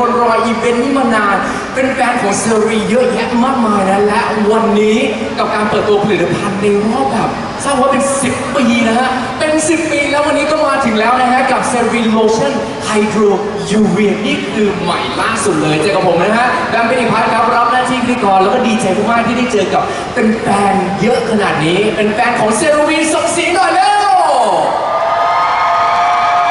คนรออีเวนต์นี้มานาน เป็นแฟนของเซรีเยอะแยะมากมายนะและวันนี้กับการเปิดตัวผลิตภัณฑ์ในรอบแบบทราบว่าเป็น 10 ปีนะฮะ เป็น 10 ปีแล้ววันนี้ก็มาถึงแล้วนะฮะ กับเซรีโลชั่นไฮโดรยูเรียนี่คือใหม่ล่าสุดเลยเจอกับผมนะฮะแบมเป็นอีพัฒน์ครับรับหน้าที่พิธีกรแล้วก็ดีใจมากๆที่ได้เจอกับเป็นแฟนเยอะขนาดนี้ เป็นแฟนของเซรีส่งเสีว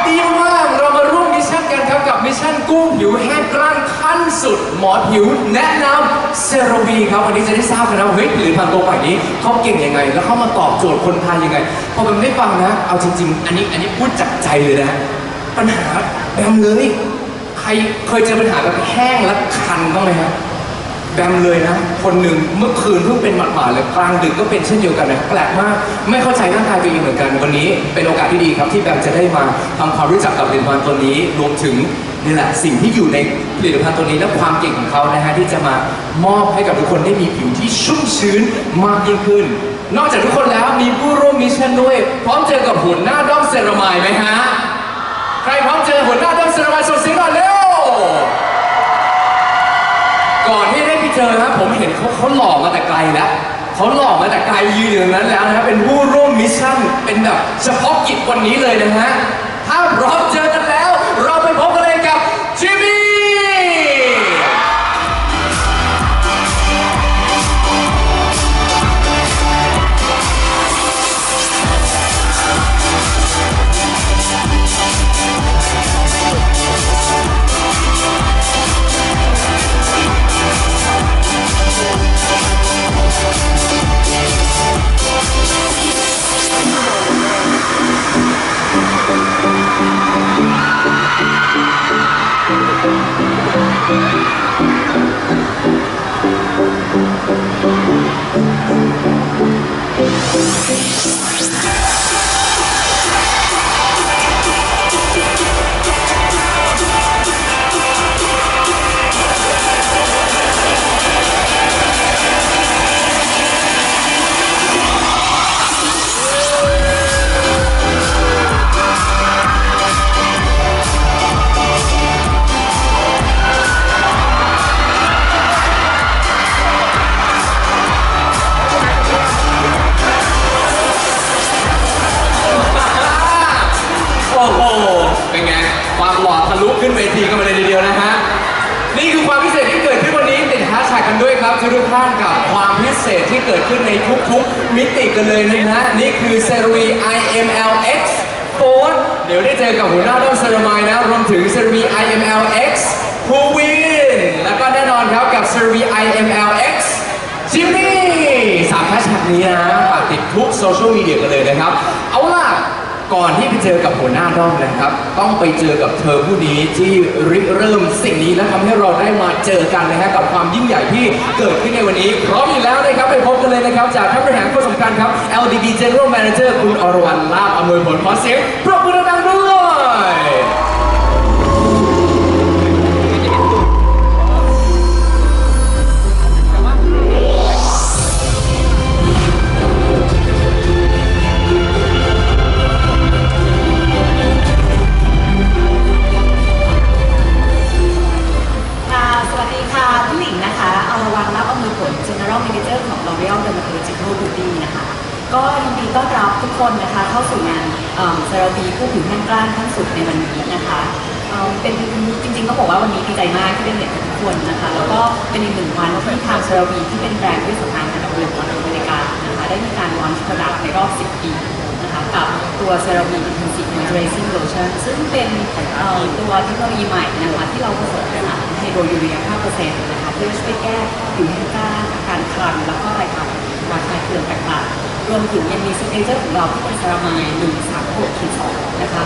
ดีมาก เรามาร่วมมิชชั่นกันครับกับมิชชั่น กู้ผิวแห้งกร้านขั้นสุด หมอผิวแนะนำเซรวีครับวันนี้จะได้ทราบกันนะเฮ้ยผลิตภัณฑ์ตัวใหม่นี้เขาเก่งยังไง แล้วเขามาตอบโจทย์คนไทยยังไงพอผมได้ฟังนะ เอาจริง ๆ อันนี้อันนี้พูดจากใจเลยนะ ปัญหาแบมเลยใครเคยเจอปัญหาแบบแห้งและคันบ้างไหมฮะแบมเลยนะ คนหนึ่งเมื่อคืนเพิ่งเป็นหมาดๆเลยกลางดึกก็เป็นเช่นเดียวกันนะแปลกมาก ไม่เข้าใจร่างกายตัวเองเหมือนกันวันนี้ เป็นโอกาสที่ดีครับที่แบมจะได้มาทำความรู้จักกับผลิตภัณฑ์ตัวนี้ รวมถึง นี่แหละสิ่งที่อยู่ในผลิตภัณฑ์ตัวนี้และความเก่งของเขานะฮะที่จะมามอบให้กับทุกคนได้มีผิวที่ชุ่มชื้นมากยิ่งขึ้น นอกจากทุกคนแล้วมีผู้ร่วมมิชชั่นด้วย พร้อมเจอกับหุ่นหน้าด้อมเซรามายไหมฮะใครพร้อมเจอหุ่นหน้าด้อมเซรามายส่งเสียงหน่อยเร็วก่อนที่ได้ไปเจอนะผมเห็นเขาเขาหล่อมาแต่ไกลแล้วเขาหล่อมาแต่ไกลยืนอยู่ตรงนั้นแล้วนะเป็นผู้ร่วมมิชชั่นเป็นแบบเฉพาะกิจวันนี้เลยนะฮะถ้าพร้อมเจอ ขึ้นในทุกๆ มิติกันเลยนะฮะนี่คือเซรวี IML X โฟนเดี๋ยวได้เจอกับหัวหน้าด้อมเซรามายนะรวมถึงเซรวี IML X ผู้วินแล้วก็แน่นอนครับกับเซรวี IML X จิมมี่สามแฮชแท็กนี้นะฝากติดทุกโซเชียลมีเดียกันเลยนะครับ เอาล่ะ ก่อนที่ไปเจอกับหัวหน้าด้อมนะครับ ต้องไปเจอกับเธอผู้นี้ที่ริเริ่มสิ่งนี้และทำให้เราได้มาเจอกันนะฮะกับความยิ่งใหญ่ที่เกิดขึ้นในวันนี้พร้อมอยู่แล้วนะครับไปพบกันเลยนะครับ จากท่านบริหารคนสำคัญครับ LDD General Manager คุณอรวรรณลาบอำนวยผลขอเสียงปรบ ก็ยินดีต้อนรับทุกคนนะคะเข้าสู่งานเซราปีผู้ผิวแห้งกร้านขั้นสุดในวันนี้นะคะเป็นจริงๆก็บอกว่าวันนี้ดีใจมากที่ได้เห็นทุกคนนะคะ แล้วก็เป็นอีกหนึ่งวันที่ทางเซราปีที่เป็นแบรนด์ที่สำคัญอันดับหนึ่งของอเมริกานะคะได้มีการลอนช์ product ในรอบ 10 ปีนะคะกับตัวเซราปี Intensive Moisturizing Lotion ซึ่งเป็นตัวเทคโนโลยีใหม่นะคะที่เราผสมผสานไฮโดรยูเรีย5%นะคะเพื่อช่วยแก้ผิวแห้งกร้านอาการคล้ำแล้วก็รายการระ คายเคืองต่างๆรวมถึงยังมีซิกเนเจอร์ของเราที่เป็นเซรามาย1 3 6ขีด2นะคะ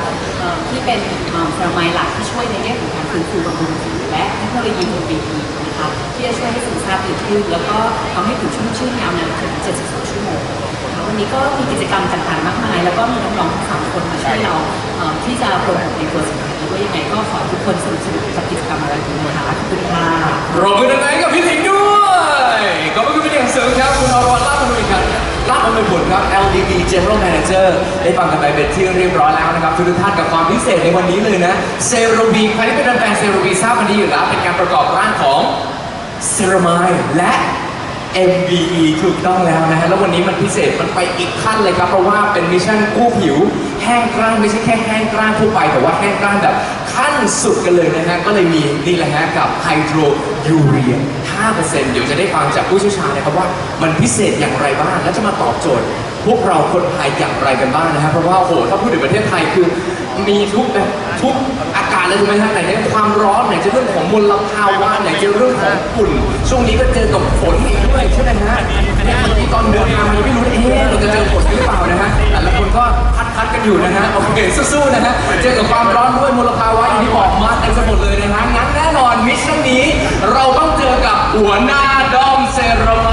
ที่เป็นเอ่อเซรามายหลักที่ช่วยในแง่ของการฟื้นฟูบำรุงผิวและเทคโนโลยี UVB นะคะที่จะช่วยให้ซึมซาบผิวขึ้นแล้วก็ทำให้ผิวชุ่มชื่นยาวนานถึง 72 ชั่วโมงวันนี้ก็มีกิจกรรมต่างๆมากมาย แล้วก็มีน้องๆทั้งสามคนมาช่วยเราที่จะโปรโมทในตัวสินค้าด้วยยังไงก็ขอทุกคนสนุกสนุกกับกิจกรรมอะไรนี้นะคะขอบคุณค่ะปรบมือดังๆกับพี่หลิงด้วย ขอบคุณเป็นอย่างสูงครับ คุณอรวรรณลาภอนุอิกันลาภอนุผลครับ LDB General Manager ได้ฟังกันไปเป็นที่เรียบร้อยแล้วนะครับทุกท่านกับความพิเศษในวันนี้เลยนะเซโรบีใครที่เป็นแฟนเซโรบีทราบกันดีอยู่แล้ว เป็นการประกอบร่างของเซรามายและ MBE ถูกต้องแล้วนะฮะ แล้ววันนี้มันพิเศษ มันไปอีกขั้นเลยครับ เพราะว่าเป็นมิชชั่นกู้ผิว แห้งกร้านไม่ใช่แค่แห้งกร้านทั่วไป แต่ว่าแห้งกร้านแบบขั้นสุดกันเลยนะฮะ ก็เลยมีนี่แหละฮะกับไฮโดรยูเรีย 5%เดี๋ยวจะได้ฟังจากผู้เชี่ยวชาญนะครับว่ามันพิเศษอย่างไรบ้าง และจะมาตอบโจทย์ พวกเราคนไทยอย่างไรกันบ้างนะครับเพราะว่าโอ้โหถ้าพูดถึงประเทศไทยคือมีทุกแบบทุกากาศเลยถูกไหมฮะไหนจะความร้อนไหนจะเรื่องของมลภาวะไหนจะเรื่องของฝุ่น ช่วงนี้ก็เจอกับฝนอีกด้วยใช่ไหมฮะเนี่ยตอนเดินทางมาไม่รู้เอ๊ะเราจะเจอฝนหรือเปล่านะฮะแต่ละคนก็พัดพัดกันอยู่นะฮะโอเคสู้ๆนะฮะเจอกับความร้อนด้วยมลภาวะอย่างที่บอกมาเต็มไปหมดเลยนะฮะงั้นแน่นอนมิชชั่นนี้ เราต้องเจอกับหัวหน้าดอมเซรามา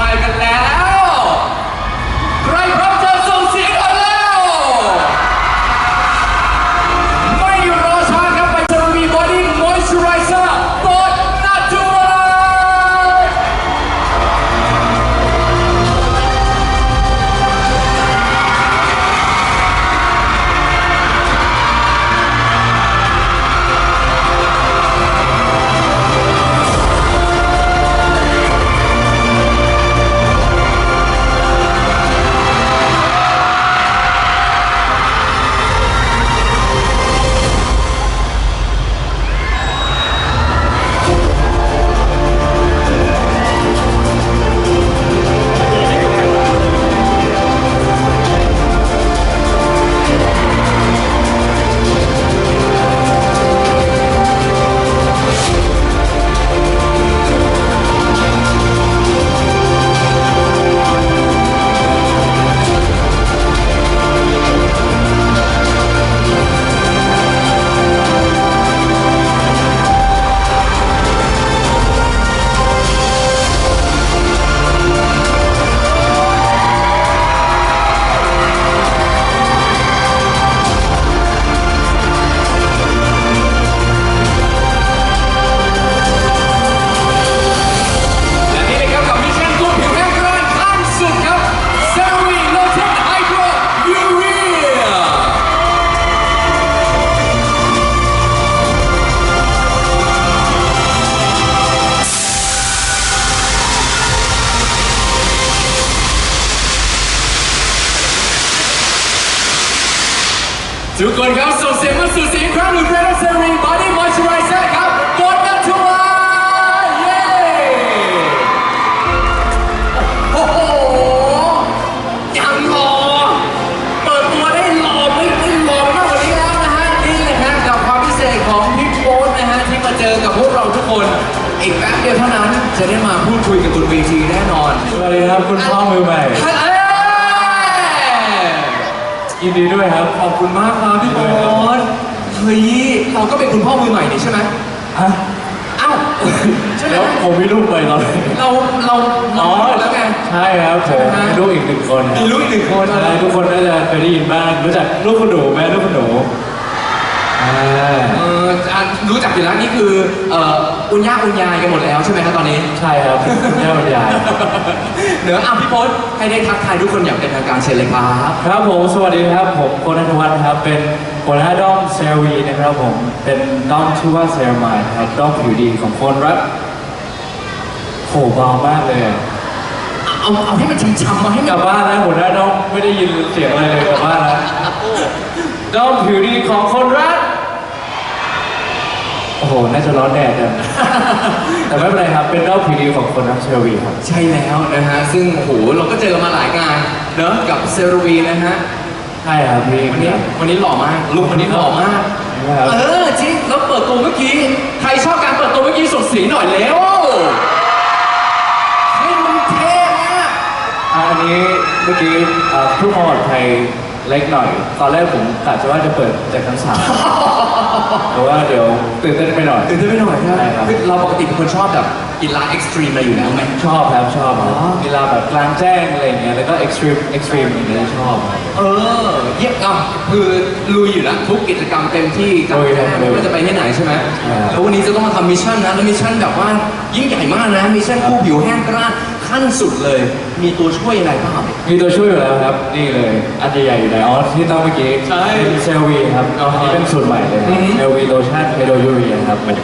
ยินดีด้วยครับ ขอบคุณมากครับพี่โบ๊ทเฮ้ยเราก็เป็นคุณพ่อมือใหม่นี่ใช่ไหมฮะอ้าวใช่ไหมแล้วผมมีลูกไปตอนไหนเราเราอ๋เราอแล้วไง ใช่ครับผมใช่ไหมมีลูกอีกหนึ่งคนมีลูกอีกหนึ่งคนใช่ทุกคนน่าจะเคยได้ยินบ้างรู้จักลูกคุณหนูไหมลูกคุณหนูอ่า เอออะรู้จักอยู่แล้วนี่คือเอ่ออุญญาอุญยายกันหมดแล้วใช่ไหมครับตอนนี้ ใช่ครับคุณย่าบรรยาย เดี๋ยวอะพี่โพสให้ได้ทักทายทุกคนอย่างเป็นทางการเชิญเลยครับครับผมสวัสดีครับผมโคนัทวัฒน์นะครับเป็นหัวหน้าด้อมเซลวีนะครับผมเป็นด้อมชื่อว่าเซลมายครับด้อมผิวดีของคนรักโหเบามากเลยอะเอาเอาให้มันช้ำๆมาให้กกัลับบบ้านแล้วหัวหน้าด้อมไม่ได้ยินเสียงอะไรเลยกลับบ้านแล้วด้อมผิวดีของคนรัก โอ้โห น่าจะร้อนแดดกันแต่ไม่เป็นไรครับ เป็นด้อมผิวดีของคนรักเชอร์วีครับ ใช่แล้วนะฮะ ซึ่งโอ้โหเราก็เจอกันมาหลายงานเนอะกับเซรวีนะฮะ ใช่ครับพี่วันนี้วันนี้หล่อมากลุควันนี้หล่อมากครับเออจริงแล้วเปิดตัวเมื่อกี้ ใครชอบการเปิดตัวเมื่อกี้ส่งเสียงหน่อยเร็วให้มันเท่มากอันนี้เมื่อกี้อ่าเพื่อความปลอดภัย เล็กหน่อย ตอนแรกผมกะจะว่าจะเปิดจากชั้นสามแต่ว่าเดี๋ยวตื่นเต้นไปหน่อย ตื่นเต้นไปหน่อยใช่ไหมใช่ครับ คือเราปกติเป็นคนชอบแบบกีฬาเอ็กซ์ตรีมอะไรอยู่แล้วไหม ชอบครับชอบครับอ๋อ กีฬาแบบกลางแจ้งอะไรอย่างเงี้ยแล้วก็เอ็กซ์ตรีมเอ็กซ์ตรีมอย่างเงี้ยชอบครับ เออ เยี่ยมอะคือลุยอยู่แล้วทุกกิจกรรมเต็มที่กลางลุยครัแจ้บงไม่ว่าจะไปที่ไหนใช่ไหมใช่ครับ แล้ววันนี้จะต้องมาทำมิชชั่นนะแล้วมิชชั่นแบบว่ายิ่งใหญ่มากนะมิชชั่นกู้ผิวแห้งกร้าน ขั้นสุดเลย มีตัวช่วยอะไรบ้างมีตัวช่วยอยู่แล้วครับ นี่เลย อันใหญ่ๆอยู่ในอ๋อที่ต้องเมื่อกี้ใช่เป็นเซลวีครับอ๋ออัอันนี้เป็นสูตรใหม่เลยอือฮึ เซลวีโลชั่นไฮโดรยูเรียครับมัน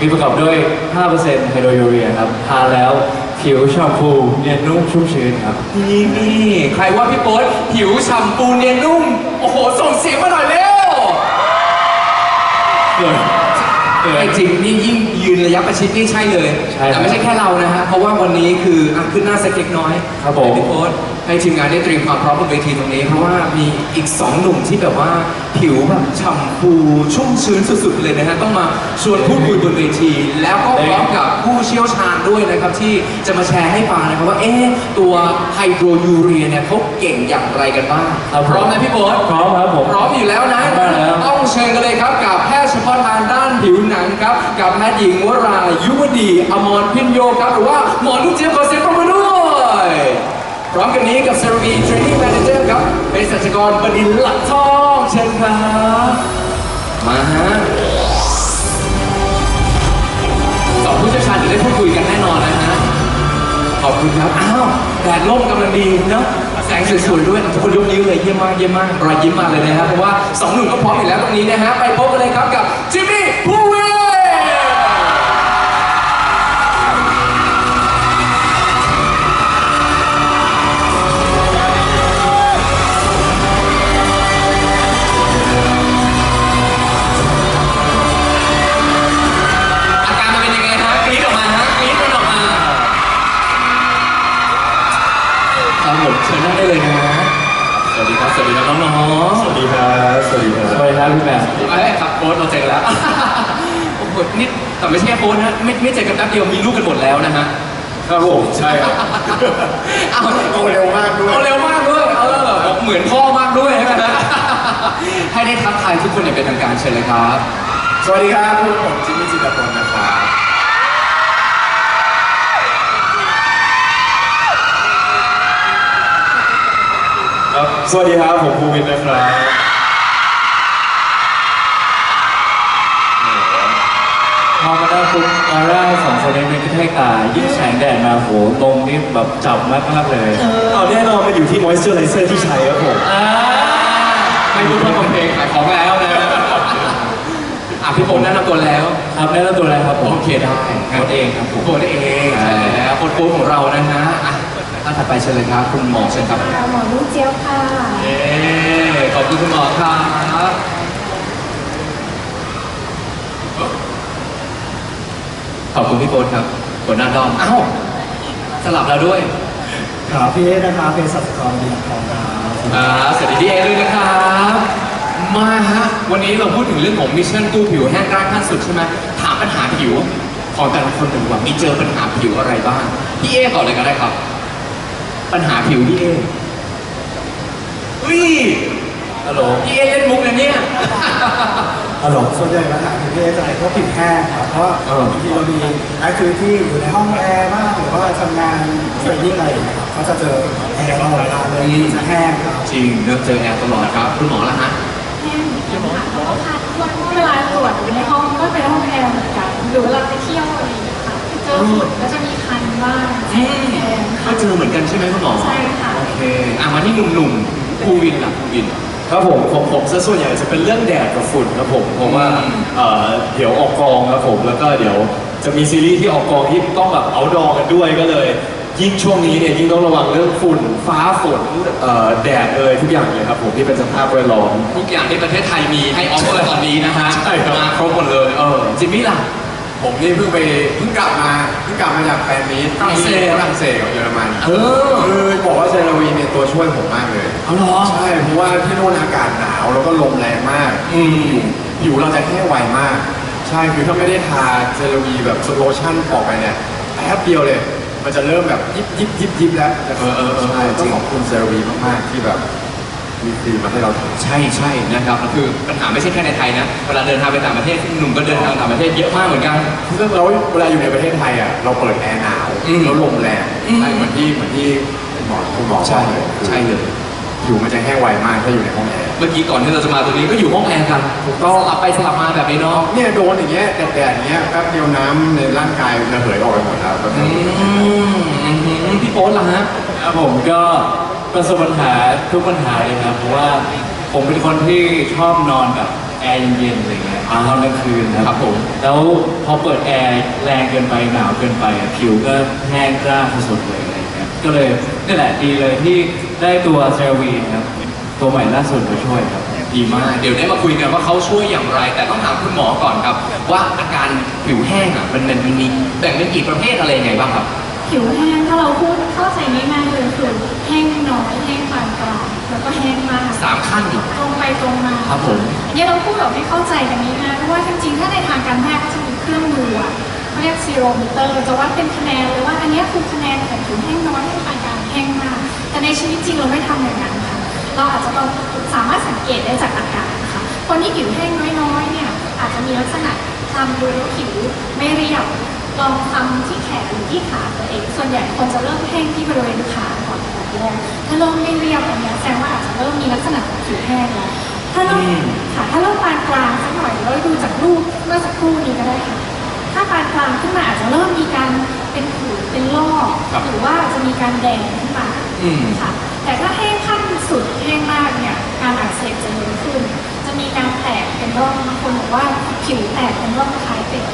มีประกอบด้วย 5%ไฮโดรยูเรียครับทาแล้วผิวชมพูเนียนนุ่มชุ่มชื้นครับ นี่นี่ใครว่าพี่โป๊ตผิวฉ่ำปูเนียนนุ่ม โอ้โห ส่งเสียงมาหน่อยเร็ว เกิด เกิดไอ้จริงนี่ยิ่งยืนระยะประชิดนี่ใช่เลย ใช่ครับแต่ไม่ใช่แค่เรานะฮะ เพราะว่าวันนี้คืออะขึ้นหน้าสักเล็กน้อยครับผม ให้พี่โป๊ตให้ทีมงานได้เตรียมความพร้อมบนเวทีตรงนี้ เพราะว่ามีอีกสองหนุ่มที่แบบว่าผิวแบบฉ่ำฟูชุ่มชื้นสุดๆเลยนะฮะ ต้องมาชวนพูดคุยบนเวที แล้วก็พร้อมกับผู้เชี่ยวชาญด้วยนะครับที่จะมาแชร์ให้ฟังนะครับว่าเอ๊ะตัวไฮโดรยูเรียเนี่ยเขาเก่งอย่างไรกันบ้างครับผม พร้อมไหมพี่โป๊ตพร้อมครับผม พร้อมอยู่แล้วนะ พร้อมแล้ว ต้องเชิญกันเลยครับกับแพทย์ เฉพาะทางด้านผิวหนังครับ กับแพทย์หญิงวรายุวดีอมรพินโยครับ หรือว่าหมอลูกเจี๊ยบขอเสียงปรบมือด้วยพร้อมกันนี้กับเซรวีเทรนนิ่งแมเนเจอร์ครับ เป็นสัจกรบดินหลักทองเชิญครับมาฮะสองผู้เชี่ยวชาญจะได้พูดคุยกันแน่นอนนะฮะขอบคุณครับอ้าวแดดร่มกำลังดีเนาะ แสงสวยๆด้วยทุกคนยกนิ้วเลยเยี่ยมมากเยี่ยมมากรอยยิ้มมาเลยนะครับเพราะว่าสองหนุ่มก็พร้อมอยู่แล้วตรงนี้นะฮะไปพบกันเลยครับกับจิมมี่พูเวอ พอมาได้ปุ๊บออร่าสองคนนี้เป็นกระแทกตายิ่งแสงแดดมาโหตรงนี้แบบจับมากมากๆเลยเอาแน่นอนมันอยู่ที่ moisturizer ที่ใช้ครับผมอ่าไม่พูดเพื่อคนเพลงขายของแล้วนะอะพี่ผมแนะนำตัวแล้ว ครับแนะนำตัวอะไรครับผมโอเคได้โค้ชเองครับผมโค้ชเองใช่แล้วโค้ชโค้ชของเรานะฮะอะท่านถัดไปเชิญเลยครับ คุณหมอเชิญครับหมอลูกเจี๊ยบค่ะเย้ขอบคุณคุณหมอครับ ขอบคุณพี่โค้ชครับหัวหน้าดอมอ้าวสลับเราด้วยครับพี่เอนะครับเป็นสัตว์กรดีทองครับอ่าสวัสดีพี่เอด้วยนะครับ มาฮะ วันนี้เราพูดถึงเรื่องของมิชชั่นกู้ผิวแห้งกร้านขั้นสุดใช่ไหมถามปัญหาผิวของแต่ละคนหนึ่งว่ามีเจอปัญหาผิวอะไรบ้างพี่เอก่อนเลยก็ได้ครับ ปัญหาผิวพี่เออุ้ย ฮัลโหล พี่เอเล่นมุกนะเนี่ย ฮัลโหลส่วนใหญ่ปัญหาของพี่เอจะเป็นพวกผิวแห้งครับเพราะว่าเออ บางทีเรามีแอคทิวิตี้อยู่ในห้องแอร์บ้างหรือว่าทำงานเทรนนิ่งอะไรอย่างเงี้ยครับก็จะเจอแอร์ตลอดเวลาเลยจะแห้งครับ จริงเนื้อเจอแอร์ตลอดครับ คุณหมอละฮะ แห้งเหมือนกันค่ะเพราะว่าพัดวันเวลาตรวจในห้องก็เป็นห้องแอร์เหมือนกันหรือเวลาไปเที่ยวอะไรอย่างเงี้ยค่ะเจอฝุ่นก็จะมีคันบ้างแห้งก็เจอเหมือนกันใช่ไหมคุณหมอใช่ค่ะ โอเค อะมาที่หนุ่มๆภูวินล่ะภูวิน ครับผมของผมซะส่วนใหญ่จะเป็นเรื่องแดดกับฝุ่นครับผมเพราะว่าอืมเอ่อเดี๋ยวออกกองครับผมแล้วก็เดี๋ยวจะมีซีรีส์ที่ออกกองที่ต้องแบบเอาดอกันด้วยก็เลย ยิ่งช่วงนี้เนี่ยยิ่งต้องระวังเรื่องฝุ่น ฟ้าฝนเอ่อแดดเอ่ยทุกอย่างเลยครับผมที่เป็นสภาพแวดล้อม ทุกอย่างที่ประเทศไทยมีให้ออฟเฟอร์ตอนนี้นะฮะใช่ครับ มาครบหมดเลยเออจิมมี่ล่ะ ผมนี่เพิ่งไปเพิ่งกลับมาเพิ่งกลับมาจากแฟนมีตฝรั่งเศสที่ฝรั่งเศสกับเยอรมันเออ คือบอกว่าเซราวีเนี่ยตัวช่วยผมมากเลย เอาเหรอ ใช่เพราะว่าที่โน่นอากาศหนาวแล้วก็ลมแรงมากอืมผิวผิวเราจะแห้งไวมาก ใช่คือถ้าไม่ได้ทาเซราวีแบบโลชั่นออกไปเนี่ยแป๊บเดียวเลย มันจะเริ่มแบบยิบยิบยิบยิบแล้วเออเออเออใช่จริต้องง ขอบคุณเซราวีมากๆที่แบบ มีครีมมาให้เราทาใช่ใช่นะครับแล้วคือปัญหาไม่ใช่แค่ในไทยนะเวลาเดินทางไปต่างประเทศหนุ่มก็เดินทางต่างประเทศเยอะมากเหมือนกัน ซึ่งเราเวลาอยู่ในประเทศไทยอะเราเปิดแอร์หนาวอืมแล้วลมแรงอืม ใช่เหมือนที่เหมือนที่คุณหมอคุณหมอใช่บอกเลยคือใช่เลย ผิวมันจะแห้งไวมากถ้าอยู่ในห้องแอร์เมื่อกี้ก่อนที่เราจะมาตรงนี้ก็อยู่ห้องแอร์กันถูกต้องสลับไปสลับมาแบบนี้เนาะเนี่ยโดนอย่างเงี้ยแดดๆอย่างเงี้ยแป๊บเดียวน้ำในร่างกายระเหยออกไปหมดแล้วแบบอืนี้มอืมอืมพี่โป๊ตล่ะฮะ ครับผมก็ ประสบปัญหาทุกปัญหาเลยครับเพราะว่าผมเป็นคนที่ชอบนอนแบบแอร์เย็นๆอะไรเงี้ยอ่าตอนกลางคืนนะครับผมแล้วพอเปิดแอร์แรงเกินไปหนาวเกินไปอะผิวก็แห้งกร้านสุดๆเลยอะไรเงี้ยก็เลยนี่แหละดีเลยที่ได้ตัวเซรวีนครับตัวใหม่ล่าสุดมาช่วยครับ ดีมาก เดี๋ยวได้มาคุยกันว่าเขาช่วยอย่างไร แต่ต้องถามคุณหมอก่อนครับ ว่าอาการผิวแห้งอะมันมันมันมีแบ่งเป็นกี่ประเภทอะไรยังไงบ้างครับ ผิวแห้งถ้าเราพูดเข้าใจง่ายๆเลยคือแห้งน้อยแห้งปานกลางแล้วก็แห้งมากสามขั้นอีกตรงไปตรงมาครับผมเนี่ยเราพูดแบบไม่เข้าใจกันง่ายๆเพราะว่าจริงๆถ้าในทางการแพทย์ก็จะมีเครื่องมืออะเขาเรียกซีโรมิเตอร์จะวัดเป็นคะแนนเลยว่าอันเนี้ยคือคะแนนของผิวแห้งน้อยแห้งปานกลางแห้งมาก แต่ในชีวิตจริงเราไม่ทำอย่างนั้นค่ะเราอาจจะต้องสามารถสังเกตได้จากอาการค่ะคนที่ผิวแห้งน้อยๆเนี่ยอาจจะมีลักษณะคล้ำดูแล้วผิวไม่เรียบ ลองทำที่แขนหรือที่ขาตัวเอง ส่วนใหญ่คนจะเริ่มแห้งที่บริเวณขาก่อนแบบแรกถ้าเริ่มไม่เรียบอันเนี้ยแสดงว่าอาจจะเริ่มมีลักษณะของผิวแห้งแล้วถ้าเริ่มค่ะถ้าเริ่มปานกลางสักหน่อยเราดูจากรูปเมื่อสักครู่นี้ก็ได้ค่ะ ถ้าปานกลางขึ้นมาอาจจะเริ่มมีการเป็นผื่นเป็นลอกครับหรือว่าจะมีการแดงขึ้นมาอืมค่ะแต่ถ้าแห้งขั้นสุดแห้งมากเนี่ยการอักเสบจะเยอะขึ้น จะมีการแตกเป็นร่องบางคนบอกว่าผิวแตกเป็นร่องคล้ายเกล็ดปลา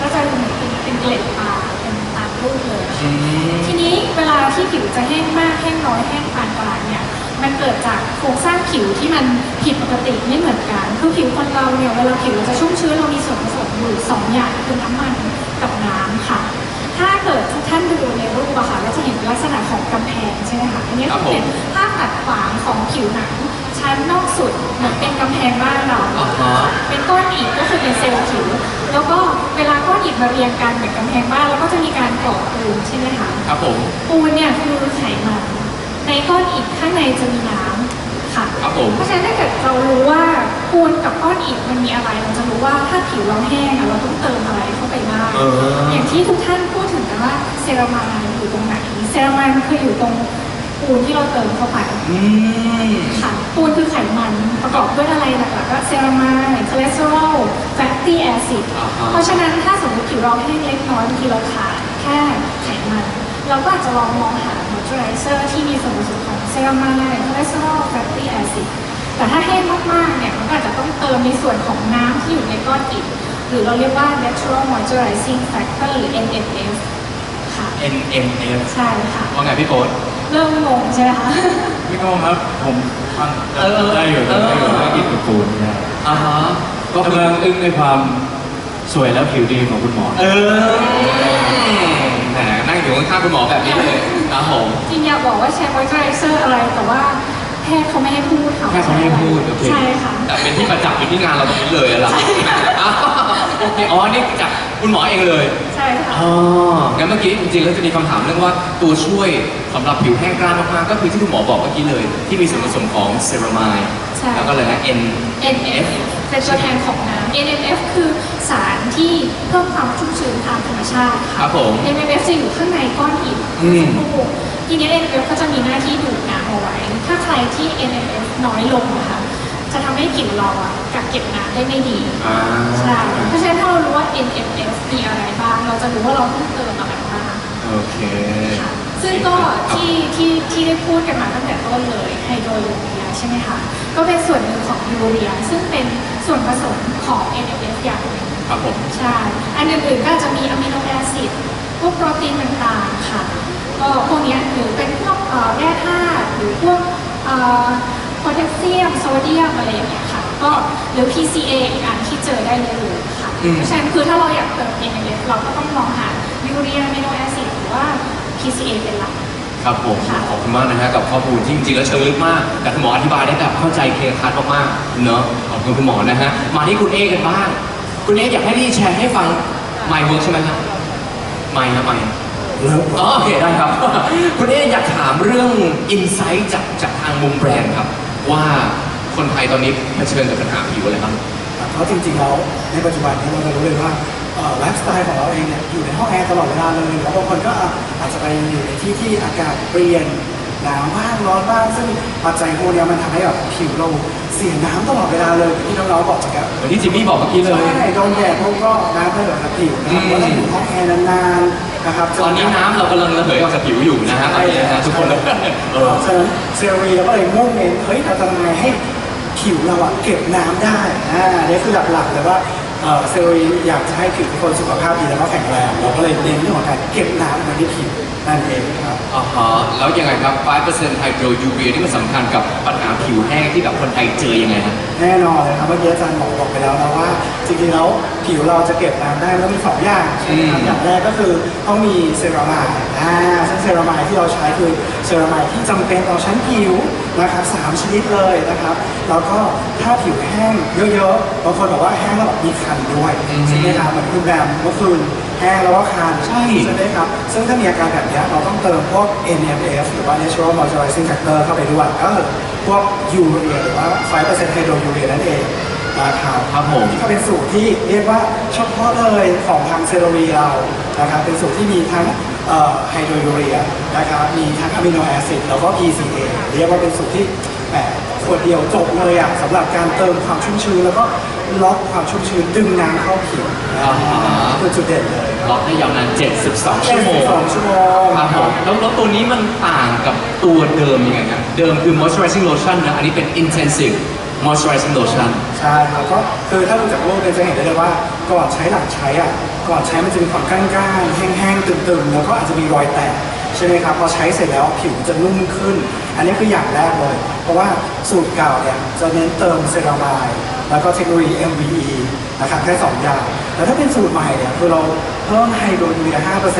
ก็จะเหมือนเป็นเป็นเกล็ดปลาเป็นตามรูปเลย อืม ทีนี้เวลาที่ผิวจะแห้งมากแห้งน้อยแห้งปานกลางเนี่ยมันเกิดจากโครงสร้างผิวที่มันผิดปกติไม่เหมือนกันคือผิวคนเราเนี่ยเวลาผิวเราจะชุ่มชื้นเรามีส่วนผสมอยู่สองอย่างคือน้ำมันกับน้ำค่ะ ถ้าเกิดทุกท่านดูในรูปอะค่ะเราจะเห็นลักษณะของกำแพงใช่ไหมคะอันนี้ครับผม เป็นภาพตัดขวางของผิวหนัง ชั้นนอกสุดเหมือนเป็นกำแพงบ้านเราอ่าฮะ เป็นก้อนอิฐก็คือเป็นเซลล์ผิว แล้วก็เวลาก้อนอิฐมาเรียงกันเหมือนกำแพงบ้าน แล้วก็จะมีการก่อปูนใช่ไหมคะ ครับผมปูนเนี่ยคือไขมันในก้อนอิฐข้างในจะมีน้ำค่ะ ครับผม เพราะฉะนั้นถ้าเกิดเรารู้ว่าปูนกับก้อนอิฐมันมีอะไร เราจะรู้ว่าถ้าผิวเราแห้งอะเราต้องเติมอะไรเข้าไปบ้างเอออ ย่างที่ทุกท่านพูดถึงกันว่าเซรามายอยู่ตรงไหนเซรามายคืออยู่ตรง ปูนที่เราเติมเข้าไปอืม ค่ะปูนคือไขมันประกอบด้วยอะไรหลักๆก็เซรามายคอเลสเตอรอลแฟตตี้แอซิดอ่าฮะ เพราะฉะนั้นถ้าสมมติผิวเราแห้งเล็กน้อยบางทีเราขาดแค่ไขมัน เราก็อาจจะลองมองหามอยเจอไรเซอร์ที่มีส่วนผสมของเซรามายคอเลสเตอรอลแฟตตี้แอซิดแต่ถ้าแห้งมากๆเนี่ยมันก็อาจจะต้องเติมในส่วนของน้ำที่อยู่ในก้อนอิฐหรือเราเรียกว่า natural moisturizing factor หรือ NMF ค่ะ N M F ใช่ค่ะ ว่าไงพี่โป๊ต เริ่มงงใช่ไหมคะ พี่โก้ครับผมฟังเออเออได้อยู่เออได้อยู่ได้กินกับปูนใช่อ่าฮะก็กำลังอึ้งในความสวยและผิวดีของคุณหมอ เออแหมนั่งอยู่ข้างๆคุณหมอแบบนี้เลยครับผม จริงอยากบอกว่าแชร์มอยเจอไรเซอร์อะไรแต่ว่าแพทย์เขาไม่ให้พูดค่ะแค่เขาไม่ให้พูดโอเค ใช่ค่ะ แต่เป็นที่ประจักษ์อยู่ที่งานเราตรงนี้เลยอะล่ะอ้าวโอเคอ๋อนี่จาก คุณหมอเองเลยใช่ค่ะอ๋องั้นเมื่อกี้จริงๆแล้วจะมีคำถามเรื่องว่าตัวช่วยสำหรับผิวแห้งกร้านมากๆก็คือที่คุณหมอบอกเมื่อกี้เลย ที่มีส่วนผสมของเซรามายใช่ แล้วก็เลยนะ N NF เป็นตัวแทนของน้ำ NF คือสารที่เพิ่มความชุ่มชื้นทางธรรมชาติคค่ะรับผม NF จะอยู่ข้างในก้อนอิฐอืมทีนี้ NF ก็จะมีหน้าที่ดูดน้ำเอาไว้ ถ้าใครที่ NF น้อยลงนะคะ จะทำให้ผิวเราอะกักเก็บน้ำได้ไม่ดี อ่าใช่ เพราะฉะนั้นถ้าเรารู้ว่า NFF มีอะไรบ้าง เราจะรู้ว่าเราต้องเติมอะไรบ้าง โอเคค่ะซึ่งก็ที่ที่ที่ได้พูดกันมาตั้งแต่ต้นเลยไฮโดรยูเรียใช่ไหมคะ ก็เป็นส่วนหนึ่งของยูเรีย ซึ่งเป็นส่วนผสมของ NFF อย่างหนึ่งครับผม ใช่ อันอื่นๆก็จะมีอะมิโนแอซิดพวกโปรตีนต่างๆค่ะ ก็พวกเนี้ยหรือเป็นพวกเอ่อแร่ธาตุหรือพวก โพแทสเซียมโซเดียมอะไรอย่างเงี้ยค่ะก็หรือ PCA อีกอันที่เจอได้เลยค่ะอืม เพราะฉะนั้นคือถ้าเราอยากเติม NF เราก็ต้องมองหายูเรียอะมิโนแอซิดหรือว่า PCA เป็นหลัก ครับผมค่ะ ขอบคุณมากนะฮะกับข้อมูลที่จริงๆแล้วเชิงลึกมาก แต่คุณหมออธิบายได้แบบเข้าใจเคลียร์คัดมากๆเนอะขอบคุณคุณหมอนะฮะมาที่คุณเอกันบ้าง คุณเออยากให้พี่แชร์ให้ฟังไมค์เวิร์กใช่ไหมครับไมค์นะไมค์เริ่มอ๋อโอเคได้ครับ คุณเออยากถามเรื่องอินไซต์จากจากทางมุมแบรนด์ครับ ว่าคนไทยตอนนี้เผชิญกับปัญหาผิวอะไรบ้าง เพราะจริงๆแล้วในปัจจุบันเนี้เราจะรู้เลยว่าเอ่อไลฟ์สไตล์ของเราเองเนี่ยอยู่ในห้องแอร์ตลอดเวลาเลยแล้วบางคนก็อะอาจจะไปอยู่ในที่ที่อากาศเปลี่ยนหนาวบ้างร้อนบ้างซึ่งปัจจัยพวกเนี้ยมันทำให้แบบผิวเราเสียน้ำตลอดเวลาเลยอย่างที่น้องๆบอกนะครับเหมือนที่จิมมี่บอกเมื่อกี้เลยใช่โดนแดดพวกก็น้ำไม่เหลือกับผิวนะครับอืมก็ต้องอยู่ห้องแอร์นานๆ นะครับจตอนนี้น้ำเรากำลังระเหยออกจากผิวอยู่นะฮะตอนนี้นะฮะทุกคนเลยเออฉะนั้นเซรีเราก็เลยมุ่งเน้นเฮ้ยเราจะทำไงให้ผิวเราอะเก็บน้ำได้อ่าอันนี่คือหลักๆเลยว่า เอ่อเซรีอยากจะให้ผิวทุกคนสุขภาพดีแล้วก็แข็งแรงเราก็เลยเน้นเรื่องของการเก็บน้ำไว้ในผิวนั่นเองครับอ่าฮะแล้วยังไงครับ5%ไฮโดรยูเรียที่มันสำคัญกับปัญหาผิวแห้งที่แบบคนไทยเจอยังไงฮะแน่นอนเลยครับเมื่อกี้อาจารย์หมอบอกไปแล้วนะว่า จริงๆแล้วผิวเราจะเก็บน้ำได้แล้วมีสองอย่างใช่ไหมครับอืมอย่างแรกก็คือต้องมีเซรามายอ่าซึ่งเซรามายที่เราใช้คือเซรามายที่จำเป็นต่อชั้นผิว นะครับสามชนิดเลยนะครับ แล้วก็ถ้าผิวแห้งเยอะๆบางคนบอกว่าแห้งแล้วแบบมีคันด้วยใช่ไหมครับเหมือนคุณแรมเมื่อคืนแห้งแล้วก็คัน ใช่ ใช่ไหมครับ ซึ่งถ้ามีอาการแบบเนี้ยเราต้องเติมพวก NMF หรือว่า Natural Moisturizing Factor เข้าไปด้วยก็คือพวกยูเรียหรือว่า 5%ไฮโดรยูเรียนั่นเองนะครับครับผมก็เป็นสูตรที่เรียกว่าเฉพาะเลยของทางเซโรวีเรานะครับเป็นสูตรที่มีทั้ง ไฮโดรยูเรียนะครับมีทั้งอะมิโนแอซิดแล้วก็ PCA เรียกว่าเป็นสูตรที่แหมขวดเดียวจบเลยอะสำหรับการเติมความชุ่มชื้นแล้วก็ล็อกความชุ่มชื้นดึงน้ำเข้าผิวอ่าฮะ คือจุดเด่นเลยล็อกได้ยาวนาน 72 ชั่วโมง72ชั่วโมงครับผมแล้วแล้วตัวนี้มันต่างกับตัวเดิมยังไงครับเดิมคือ moisturizing lotion นะ อันนี้เป็น intensive moisturizing lotion ใช่ครับก็คือถ้าดูจากรูปเนี่ยจะเห็นได้เลยว่า ก่อนใช้หลังใช้อะก่อนใช้มันจะมีความก้านๆแห้งๆตึงๆแล้วก็อาจจะมีรอยแตกใช่ไหมครับพอใช้เสร็จแล้วผิวจะนุ่มขึ้น อันนี้คืออย่างแรกเลย เพราะว่าสูตรเก่าเนี่ยจะเน้นเติมเซรามายแล้วก็เทคโนโลยี MVE นะครับแค่สองอย่าง แต่ถ้าเป็นสูตรใหม่เนี่ยคือเราเพิ่มไฮโดรยูเรีย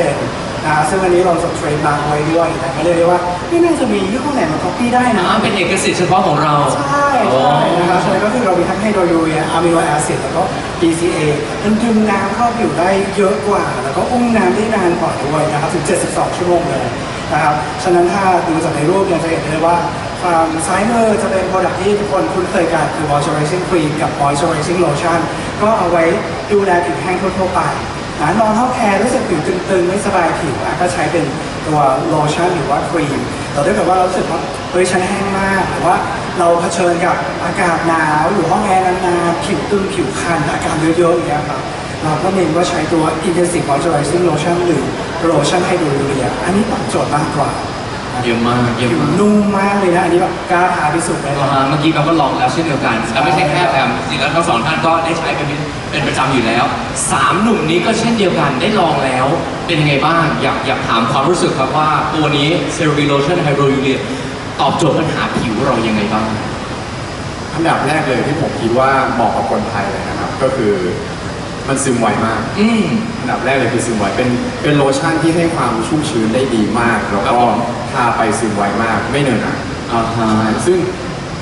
5% นะซึ่งอันนี้เราจะเทรนมาร์กไว้ด้วยนะก็เรียกได้ว่าไม่น่าจะมียี่ห้อไหนมา copy ได้นะ อ่าเป็นเอกสิทธิ์เฉพาะของเรา ใช่ใช่นะครับฉะนั้นก็คือเรามีทั้งไฮโดรยูเรียอะมิโนแอซิดแล้วก็ BCA มันดึงน้ำเข้าผิวได้เยอะกว่า แล้วก็อุ้มน้ำได้นานกว่าด้วยนะครับถึง 72 ชั่วโมงเลยนะครับ ฉะนั้นถ้าดูจากในรูปเนี่ยจะเห็นได้ว่าฝั่งซ้ายมือจะเป็นโปรดักที่ทุกคนคุ้นเคยกันคือ moisturizing cream กับ moisturizing lotion ก็เอาไว้ดูแลผิวแห้งทั่วๆไป นะนอนห้องแอร์รู้สึกผิวตึงๆ ไม่สบายผิวก็ใช้เป็นตัวโลชั่นหรือว่าครีมแต่ถ้าเกิดว่าเรารู้สึกว่าเฮ้ยฉันแห้งมากหรือว่าเราเผชิญกับอากาศหนาวอยู่ห้องแอร์นานๆผิวตึงผิวคันอาการเยอะๆอย่างเงี้ยครับเราก็เน้นว่าใช้ตัว intensive moisturizing lotion หรือ lotion ไฮโดรยูเรียอันนี้ตอบโจทย์มากกว่า เยี่ยมมากเยี่ยมผิวมากนุ่มมากเลยนะ อันนี้แบบกล้าทาที่สุดเลยอ่านะฮะเมื่อกี้เราก็ลองแล้วเช่นเดียวกันแล้วไม่ใช่แค่แอมจริงๆแล้วทั้งสองท่านก็ได้ใช้เป็นเป็นประจำอยู่แล้วสามหนุ่มนี้ก็เช่นเดียวกันได้ลองแล้วเป็นยังไงบ้างอยากอยากถามความรู้สึกครับว่าตัวนี้ c e r a m i lotion hydro urea ตอบโจทย์ปัญหาผิวเรายังไงบ้าง อันดับแรกเลยที่ผมคิดว่าเหมาะกับคนไทยเลยนะครับ ก็คือ มันซึมไวมาก อืม อันดับแรกเลยคือซึมไวเป็นเป็นโลชั่นที่ให้ความชุ่มชื้นได้ดีมาก แล้วครับก็ผมทาไปซึมไวมาก ไม่เหนอะหนะอ่าฮะ ซึ่ง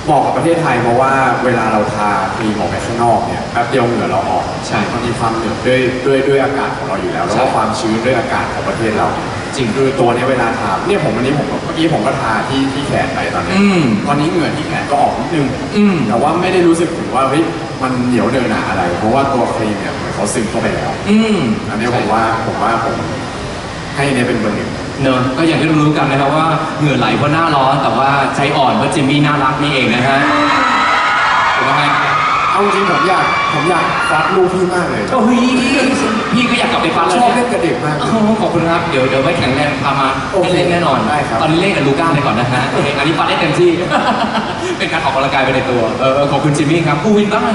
เหมาะกับประเทศไทยเพราะว่าเวลาเราทาครีมออกไปข้างนอกเนี่ยแป๊บเดียวเหงื่อเราออกใช่มันมีความเหนื่อยด้วยด้วยด้วยอากาศของเราอยู่แล้ว แล้วใช่ก็ความชื้นด้วยอากาศของประเทศเราจริงคือตัวเนี้ยเวลาทาเนี่ยผมวันนี้ผมเมื่อกี้ผมก็ทาที่ที่แขนไปตอนนี้อืมตอนนี้เหงื่อที่แขนก็ออกนิดนึงอืม แต่ว่าไม่ได้รู้สึกถึงว่าเฮ้ย มันเหนียวเดินหนาอะไร เพราะว่าตัวครีมเนี่ยเหมือนเขาซึมเข้าไปแล้ว อืมอันนี้ผมว่าผมว่าผมให้เนี่ยเป็นเบอร์หนึ่ง เนอะก็อย่างที่รู้กันนะครับว่าเหงื่อไหลเพราะหน้าร้อนแต่ว่าใจอ่อนเพราะจิมมี่น่ารักนี่เองนะฮะถูกไหมเอาจริงๆผมอยากผมอยากฟัดลูกพี่มากเลย โอ้ยพี่ก็อยากกลับไปฟันชแล้วอบเนี่เล่ยนกับเด็กมาก โอ้โหขอบคุณครับ เดี๋ยวเดี๋ยวไว้แข็งแรงพามาโอเคเล่นแน่นอน ได้ครับ ตอนนี้เล่นกับลูก้าไปก่อนนะฮะโอเคอันนี้ฟันได้เต็ม ที่ เป็นการออกกำลังกายไปในตัวเออเอขอบคุณจิมมี่ครับผู้วินบ้าง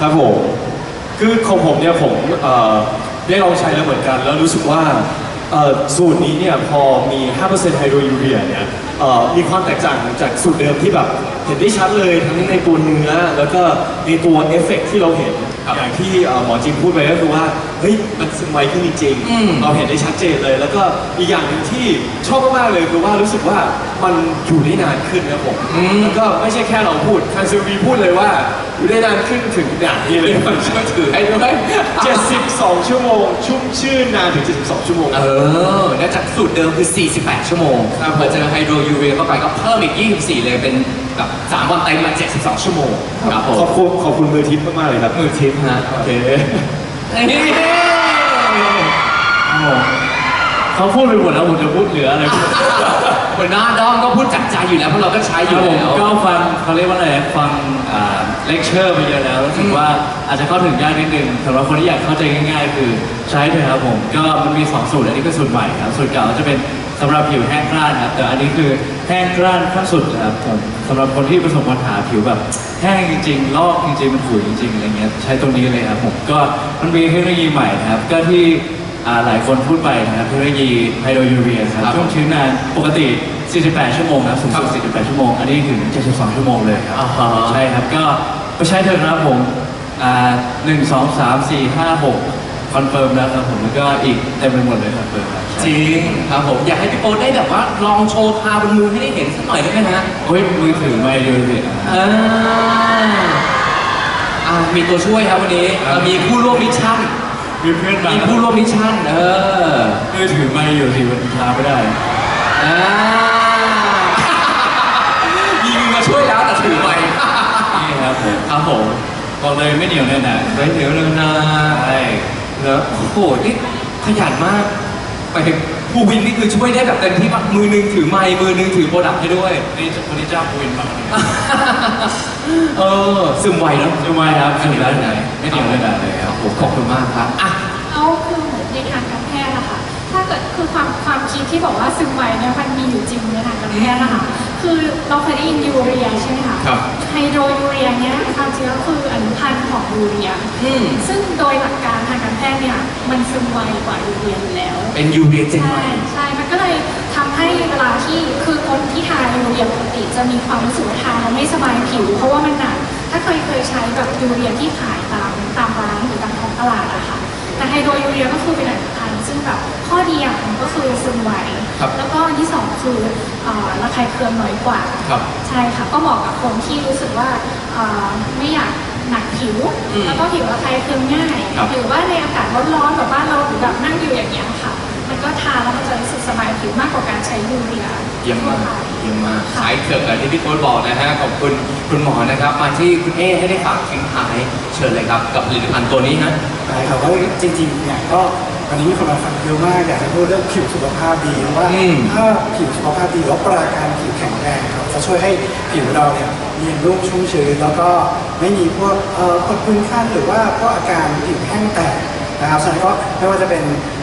ครับผมคือของผมเนี่ยผมเอ่อได้ลองใช้แล้วเหมือนกัน แล้วรู้สึกว่าเอ่อสูตรนี้เนี่ยพอมี 5%ไฮโดรยูเรียเนี่ยเอ่อมีความแตกต่างจากสูตรเดิมที่แบบ เห็นได้ชัดเลยทั้งในตัวเนื้อแล้วก็ในตัวเอฟเฟกต์ที่เราเห็น อย่างที่เอ่อหมอจิมพูดไปก็คือว่าเฮ้ยมันซึมไวขึ้นจริงอืมๆเราเห็นได้ชัดเจนเลย แล้วก็อีกอย่างหนึ่งที่ชอบมากๆเลยคือว่ารู้สึกว่ามันอยู่ได้นานขึ้นนะครับผมอืมแล้วก็ไม่ใช่แค่เราพูดทางซูวีพูดเลยว่าอยู่ได้นานขึ้นถึงอย่างนี้เลยมันช่วยถือให้ด้วย72 ชั่วโมง ชุ่มชื่นนานถึง 72 ชั่วโมง เออและจากสูตรเดิมคือ 48 ชั่วโมงครับผมพอเจอไฮโดรยูเรียเข้าไปก็เพิ่มอีก 24 เลยเป็น กับ3วันเต็มมา72 ชั่วโมงครับผมขอบคุณขอบคุณมือทิพย์มากๆเลยครับมือทิพย์ฮะโอเคนี่เขาพูดไปหมดแล้วผมจะพูดเหลืออะไรพูดหัวหน้าดอมก็พูดจากใจอยู่แล้วเพราะเราก็ใช้อครัยู่บผมแล้วก็ฟังเขาเรียกว่าอะไรฟังเลคเชอร์ไปเยอะแล้วรู้สึกว่าอาจจะเข้าถึงยากนิดนึงสำหรับคนที่อยากเข้าใจง่าย ๆ คือใช้เถอะครับผม ก็มันมีสองสูตรอันนี้คือสูตรใหม่ครับสูตรเก่าจะเป็นสำหรับผิวแห้งกร้านครับแต่อันนี้คือ แห้งกร้านขั้นสุดนะครับผมสำหรับคนที่ประสบปัญหาผิวแบบ แห้งจริงๆลอกจริงๆมันขุยจริงๆอะไรเงี้ยใช้ตรงนี้เลยครับผมก็มันมีเทคโนโลยีใหม่นะครับ ก็ที่อ่าหลายคนพูดไปนะครับเทคโนโลยีไฮโดรยูเรียครับครับช่วงชื้นนานปกติ 48 ชั่วโมงนะสูงสุด 48 ชั่วโมง อันนี้ถึง 72 ชั่วโมงเลยครับอ่าฮะใช่ครับก็ไปใช้เถอะนะครับผมอ่าหนึ่งสองสามสี่ห้าหกคอนเฟิร์มแล้วครับผมแล้วก็อีกเต็มไปหมดเลยคอนเฟิร์มครับ จริงครับผมอยากให้พี่โป๊ได้แบบว่าลองโชว์ทาบนมือให้ได้เห็นสักหน่อยได้ไหมฮะเฮ้ยมือถือไม่ดูสิอ่าอ่ามีตัวช่วยครับวันนี้เรามีผู้ร่วมมิชชั่นมีเพื่อนมามีผู้ร่วมมิชชั่นเออมือถือไม่อยู่สิมันทาไม่ได้อ่ามีมือมาช่วยแล้วแต่ถือไปนี่ครับผมครับผมบอกเลยไม่เหนียวแน่นอนไม่เหนียวเลยนะใช่เนอะโอ้โหนี่ขยันมาก ไปถึงผู้วินนี่คือช่วยได้แบบเต็มที่มากมือหนึงถือไมค์มือหนึงถือโปรดักต์ให้ด้วย นี่คนที่จ้างปูนมาเนี่ยเออซึมไวเนอะซึมไวครับซึมได้ไหนไม่เหนียวแน่นอนเลยครับผมขอบคุณมากครับอะ เอาคือเหมือนในทางการแพทย์อะค่ะถ้าเกิดคือความความคิดที่บอกว่าซึมไวเนี่ยมันมีอยู่จริงในทางการแพทย์นะคะ คือเราเคยได้ยินยูเรียใช่ไหมคะครับไฮโดรยูเรียเนี่ยความจริงก็คืออนุพันธ์ของยูเรีย อืมซึ่งโดยหลักการทางการแพทย์เนี่ยมันซึมไวกว่ายูเรียอยู่แล้ว เป็นยูเรียเจนใช่ใหม่ ใช่ มันก็เลยทำให้เวลาที่คือคนที่ทานยูเรียปกติจะมีความรู้สึกว่าทานแล้วไม่สบายผิว เพราะว่ามันหนัก ถ้าเคยเคยใช้แบบยูเรียที่ขายตามตามร้านหรือตามท้องตลาดอะค่ะ แต่ไฮโดรยูเรียก็คือเป็นอนุพันธ์ซึ่งแบบข้อดีอย่างหนึ่งก็คือซึมไว ครับแล้วก็อันที่สองคือเอ่อระคายเคืองน้อยกว่า ครับ ใช่ค่ะ ก็เหมาะกับคนที่รู้สึกว่าเอ่อไม่อยากหนักผิว อืมแล้วก็ผิวระคายเคืองง่าย ครับ หรือว่าในอากาศร้อนๆแบบบ้านเราหรือแบบนั่งอยู่อย่างเงี้ยค่ะ มันก็ทาแล้วมันจะรู้สึกสบายผิวมากกว่าการใช้ยูเรียเยี่ยมมากทั่วไป เยี่ยมมากสายเถือกอะไรที่พี่โค้ดบอกนะฮะขอบคุณคุณหมอนะครับ มาที่คุณเอให้ได้ฝากทิ้งท้ายเชิญเลยครับ กับผลิตภัณฑ์ตัวนี้ฮะใช่ครับว่าจริงๆเนี่ยก็ วันนี้มีคนมาฟังเยอะมากอยากจะพูดเรื่องผิวสุขภาพดีว่าอืม ถ้าผิวสุขภาพดีแล้วปราการผิวแข็งแรงครับจะช่วยให้ผิวเราเนี่ยเนียนนุ่มชุ่มชื้นแล้วก็ไม่มีพวกเอ่อผดพื้นขั้นหรือว่าพวกอาการผิวแห้งแตกนะครับฉะนั้นก็ไม่ว่าจะเป็น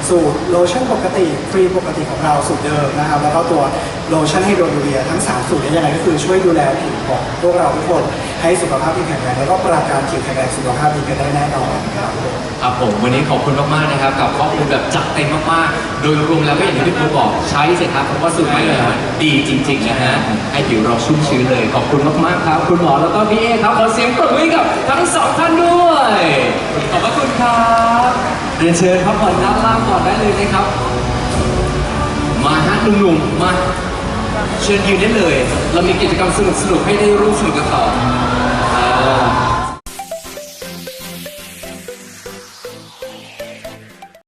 สูตรโลชั่นปกติครีมปกติของเราสูตรเดิมนะครับแล้วก็ตัวโลชั่นไฮโดรยูเรียทั้งสามสูตรเนี้ยังไงก็คือช่วยดูแลผิวของพวกเราทุกคน ให้สุขภาพที่แข็งแรงแล้วก็ปราการผิวแข็งแรงสุขภาพดีกันได้แน่นอนครับครับผมวันนี้ขอบคุณมากๆนะครับ กับข้อมูลแบบจัดเต็มมากๆ โดยรวมแล้วก็อย่างที่พี่ปูบอกใช้เสิครับเพราะว่าสูตรใหม่เลยดีจริงๆนะฮะให้ผิวเราชุ่มชื้นเลยขอบคุณมากๆครับ คุณหมอแล้วก็พี่เอครับขอเสียงปรบมือกับทั้งสองท่านด้วยขอบพระคุณครับเรียนเชิญพักผ่อนด้านล่างก่อนได้เลยนะครับ มาฮะหนุ่มๆมาเชิญยืนได้เลย เรามีกิจกรรมสนุกๆให้ได้ร่วมสนุกกันต่อ 아.